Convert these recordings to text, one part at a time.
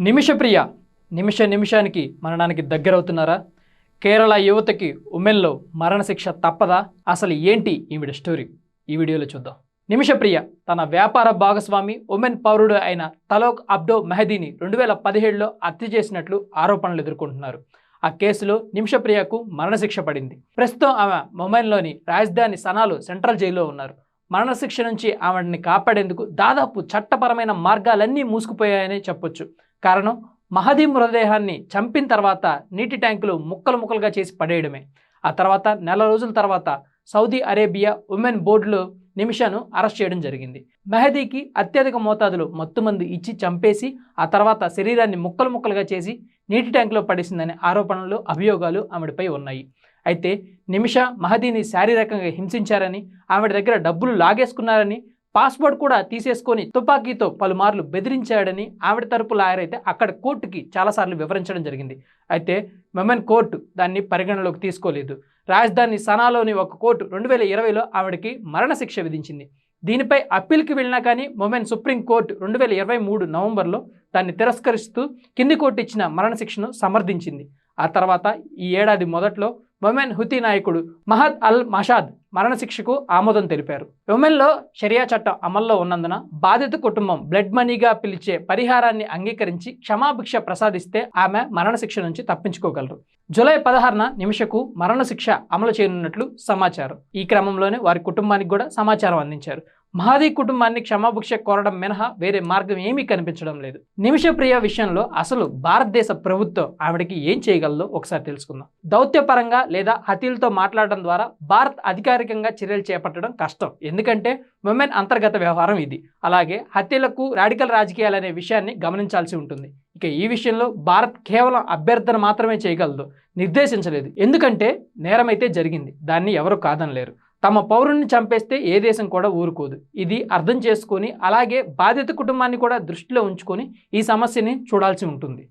నిమిషప్రియ నిమిష నిమిషానికి మరణానికి దగ్గరవుతున్నారా? కేరళ యువతకి ఉమెన్లో మరణశిక్ష తప్పదా? అసలు ఏంటి ఈవిడ స్టోరీ? ఈ వీడియోలో చూద్దాం. నిమిషప్రియ తన వ్యాపార భాగస్వామి ఉమెన్ పౌరుడు అయిన తలోక్ అబ్డో మెహదీని రెండు వేల పదిహేడులో హత్య చేసినట్లు ఆరోపణలు ఎదుర్కొంటున్నారు. ఆ కేసులో నిమిషప్రియకు మరణశిక్ష పడింది. ప్రస్తుతం ఆమె మొబైల్లోని రాజధాని సనాలు సెంట్రల్ జైల్లో ఉన్నారు. మరణశిక్ష నుంచి ఆమెని కాపాడేందుకు దాదాపు చట్టపరమైన మార్గాలన్నీ మూసుకుపోయాయని చెప్పొచ్చు. కారణం మహదీ మృతదేహాన్ని చంపిన తర్వాత నీటి ట్యాంకులు ముక్కలు ముక్కలుగా చేసి పడేయడమే. ఆ తర్వాత నెల రోజుల తర్వాత సౌదీ అరేబియా ఉమెన్ బోర్డులో నిమిషాను అరెస్ట్ చేయడం జరిగింది. మెహదీకి అత్యధిక మోతాదులో మత్తుమందు ఇచ్చి చంపేసి ఆ తర్వాత శరీరాన్ని ముక్కలు ముక్కలుగా చేసి నీటి ట్యాంకులో పడేసిందనే ఆరోపణలు అభియోగాలు ఆవిడపై ఉన్నాయి. అయితే నిమిష మహదీని శారీరకంగా హింసించారని ఆవిడ దగ్గర డబ్బులు లాగేసుకున్నారని పాస్పోర్ట్ కూడా తీసేసుకొని తుపాకీతో పలుమార్లు బెదిరించాడని ఆవిడ తరపు లాయర్ అయితే అక్కడ కోర్టుకి చాలాసార్లు వివరించడం జరిగింది. అయితే మెమెన్ కోర్టు దాన్ని పరిగణలోకి తీసుకోలేదు. రాజధాని సనాలోని ఒక కోర్టు రెండు వేల ఇరవైలో ఆవిడకి మరణశిక్ష విధించింది. దీనిపై అప్పీల్కి వెళ్ళినా కానీ మొమెన్ సుప్రీంకోర్టు రెండు వేల ఇరవై మూడు నవంబర్లో దాన్ని తిరస్కరిస్తూ కింది కోర్టు ఇచ్చిన మరణశిక్షను సమర్థించింది. ఆ తర్వాత ఈ ఏడాది మొదట్లో ఉమెన్ హుతీ నాయకుడు మహద్ అల్ మషాద్ మరణశిక్షకు ఆమోదం తెలిపారు. ఉమెన్లో షరియా చట్టం అమల్లో ఉన్నందున బాధిత కుటుంబం బ్లడ్ మనీగా పిలిచే పరిహారాన్ని అంగీకరించి క్షమాభిక్ష ప్రసాదిస్తే ఆమె మరణశిక్ష నుంచి తప్పించుకోగలరు. జూలై పదహారున నిమిషకు మరణశిక్ష అమలు చేయనున్నట్లు సమాచారం. ఈ క్రమంలోనే వారి కుటుంబానికి కూడా సమాచారం అందించారు. మహాదీ కుటుంబాన్ని క్షమాభిక్ష కోరడం మినహా వేరే మార్గం ఏమీ కనిపించడం లేదు. నిమిషప్రియ విషయంలో అసలు భారతదేశ ప్రభుత్వం ఆవిడకి ఏం చేయగలదో ఒకసారి తెలుసుకుందాం. దౌత్యపరంగా లేదా హతీలతో మాట్లాడడం ద్వారా భారత్ అధికారికంగా చర్యలు చేపట్టడం కష్టం. ఎందుకంటే ఉమెన్ అంతర్గత వ్యవహారం ఇది. అలాగే హత్యలకు రాడికల్ రాజకీయాలు అనే విషయాన్ని గమనించాల్సి ఉంటుంది. ఇక ఈ విషయంలో భారత్ కేవలం అభ్యర్థన మాత్రమే చేయగలదు. నిర్దేశించలేదు. ఎందుకంటే నేరమైతే జరిగింది. దాన్ని ఎవరు కాదనలేరు. తమ పౌరుణ్ణి చంపేస్తే ఏ దేశం కూడా ఊరుకోదు. ఇది అర్థం చేసుకొని అలాగే బాధిత కుటుంబాన్ని కూడా దృష్టిలో ఉంచుకొని ఈ సమస్యని చూడాల్సి ఉంటుంది.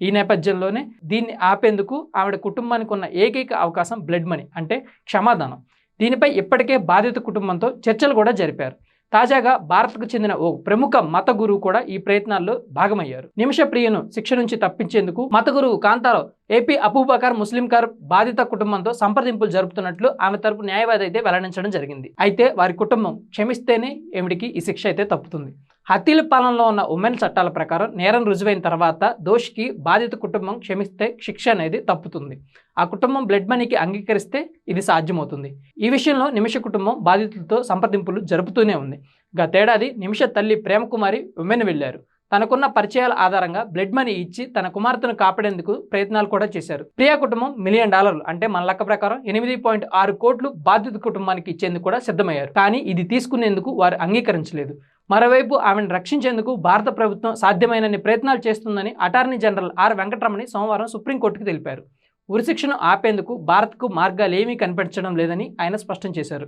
ఈ నేపథ్యంలోనే దీన్ని ఆపేందుకు ఆవిడ కుటుంబానికి ఉన్న ఏకైక అవకాశం బ్లడ్ మనీ అంటే క్షమాదానం. దీనిపై ఇప్పటికే బాధిత కుటుంబంతో చర్చలు కూడా జరిపారు. తాజాగా భారత్కు చెందిన ఓ ప్రముఖ మత గురువు కూడా ఈ ప్రయత్నాల్లో భాగమయ్యారు. నిమిష ప్రియను శిక్ష నుంచి తప్పించేందుకు మత గురువు కాంతారావు ఏపీ అబూబకర్ ముస్లిం కార్ బాధిత కుటుంబంతో సంప్రదింపులు జరుపుతున్నట్లు ఆమె తరపు న్యాయవాది అయితే వెల్లడించడం జరిగింది. అయితే వారి కుటుంబం క్షమిస్తేనే ఏమిటికి ఈ శిక్ష అయితే తప్పుతుంది. హతీల పాలనలో ఉన్న ఉమెన్ చట్టాల ప్రకారం నేరం రుజువైన తర్వాత దోషికి బాధిత కుటుంబం క్షమిస్తే శిక్ష అనేది తప్పుతుంది. ఆ కుటుంబం బ్లడ్ మనీకి అంగీకరిస్తే ఇది సాధ్యమవుతుంది. ఈ విషయంలో నిమిష కుటుంబం బాధితులతో సంప్రదింపులు జరుపుతూనే ఉంది. గతేడాది నిమిష తల్లి ప్రేమకుమారి ఉమెన్ వెళ్ళారు తనకున్న పరిచయాల ఆధారంగా బ్లడ్ మనీ ఇచ్చి తన కుమార్తెను కాపాడేందుకు ప్రయత్నాలు కూడా చేశారు. ప్రియా కుటుంబం మిలియన్ డాలర్లు అంటే మన లెక్క ప్రకారం ఎనిమిది పాయింట్ ఆరు కోట్లు బాధిత కుటుంబానికి ఇచ్చేందుకు కూడా సిద్ధమయ్యారు. కానీ ఇది తీసుకునేందుకు వారు అంగీకరించలేదు. మరోవైపు ఆమెను రక్షించేందుకు భారత ప్రభుత్వం సాధ్యమైనన్ని ప్రయత్నాలు చేస్తుందని అటార్నీ జనరల్ ఆర్ వెంకటరమణి సోమవారం సుప్రీంకోర్టుకు తెలిపారు. ఉరిశిక్షను ఆపేందుకు భారత్కు మార్గాలు ఏమీ కనిపించడం లేదని ఆయన స్పష్టం చేశారు.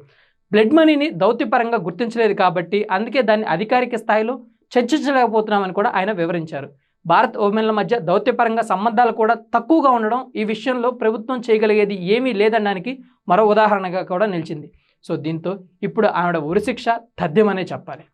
బ్లడ్ మనీని దౌత్యపరంగా గుర్తించలేదు కాబట్టి అందుకే దాన్ని అధికారిక స్థాయిలో చర్చించలేకపోతున్నామని కూడా ఆయన వివరించారు. భారత్ ఓమెన్ల మధ్య దౌత్యపరంగా సంబంధాలు కూడా తక్కువగా ఉండడం ఈ విషయంలో ప్రభుత్వం చేయగలిగేది ఏమీ లేదనడానికి మరో ఉదాహరణగా కూడా నిలిచింది. సో దీంతో ఇప్పుడు ఆవిడ ఉరిశిక్ష తథ్యమనే చెప్పాలి.